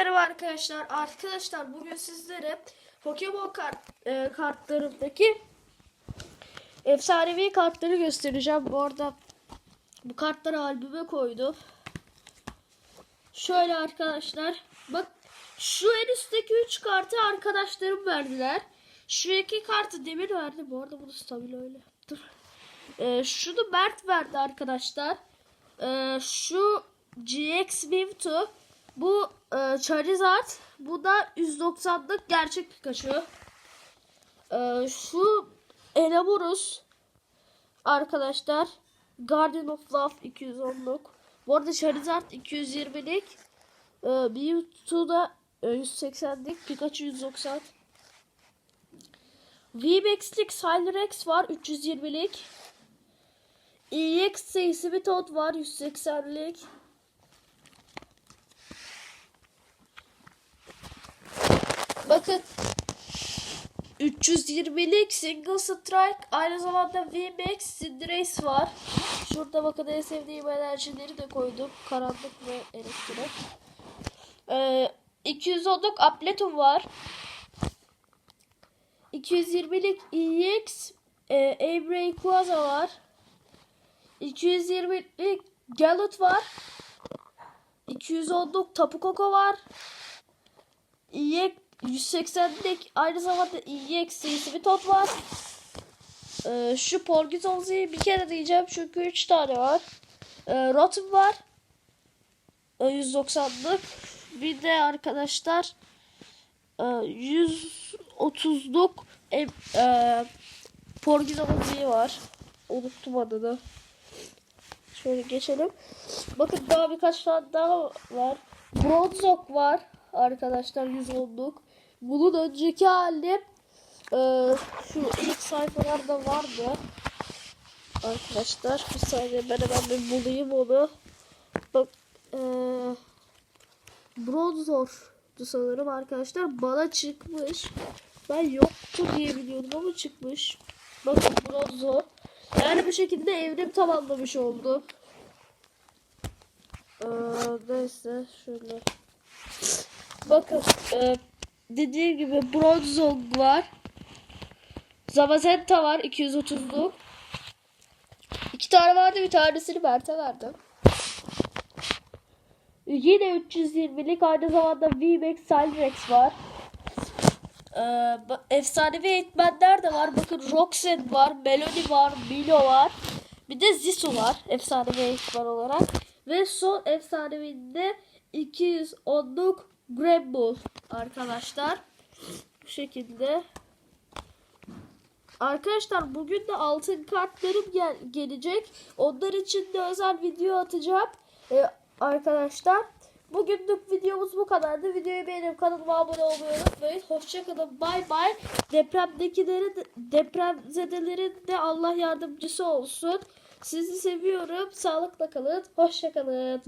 merhaba arkadaşlar. Arkadaşlar bugün sizlere Pokemon kart, e, kartlarındaki efsanevi kartları göstereceğim. Bu arada bu kartları albüme koydum. Şöyle arkadaşlar. Bak şu en üstteki 3 kartı arkadaşlarım verdiler. Şu iki kartı Demir verdi. Bu arada bunu stabil öyle. Dur. E, şunu Mert verdi arkadaşlar. E, şu GX Mewtwo bu e, Charizard. Bu da 190'lık gerçek Pikachu. E, şu Enamoros arkadaşlar. Guardian of Love 210'luk. Bu arada Charizard 220'lik. E, Mewtwo da e, 180'lik. Pikachu 190. VMAX'lik Cyrex var 320'lik. EX Sibitoad var 180'lik. Bakın 320'lik Single Strike aynı zamanda VMAX Cinderace var. Şurada bakın en sevdiğim enerjileri de koydum. Karanlık ve elektrik. Ee, 210'luk Apletum var. 220'lik EX e, Abrayquaza var. 220'lik Gallut var. 210'luk Tapu Koko var. EX 180'lik aynı zamanda EX serisi bir tot var. Ee, şu Porgizonzi'yi bir kere diyeceğim çünkü 3 tane var. Ee, Rotom var. Ee, 190'lık. Bir de arkadaşlar e, 130'luk e, e, Porgizonzi var. Unuttum adını. Şöyle geçelim. Bakın daha birkaç tane daha var. Bronzok var arkadaşlar 110'luk. Bunun önceki hali e, şu ilk sayfalarda vardı. Arkadaşlar bir saniye ben hemen bir bulayım onu. Bak e, Bronzor'du sanırım arkadaşlar. Bana çıkmış. Ben yoktu diye biliyordum ama çıkmış. Bakın Bronzor. Yani bu şekilde evrim tamamlamış oldum. Ee, neyse şöyle. Bakın e, dediğim gibi Bronzong var. Zamazenta var 230'luk. İki tane vardı bir tanesini Mert'e verdim. Yine 320'lik aynı zamanda VMAX Cyrex var. Ee, efsanevi eğitmenler de var. Bakın Roxanne var, Melody var, Milo var. Bir de Zisu var efsanevi eğitmen olarak. Ve son efsanevinde 210'luk Grable arkadaşlar. Bu şekilde. Arkadaşlar bugün de altın kartlarım gel gelecek. Onlar için de özel video atacağım. Ee, arkadaşlar. Bugünlük videomuz bu kadardı. Videoyu beğenip kanalıma abone olmayı unutmayın. Hoşçakalın. Bay bay. Depremdekileri de, depremzedelerin de Allah yardımcısı olsun. Sizi seviyorum. Sağlıkla kalın. Hoşçakalın.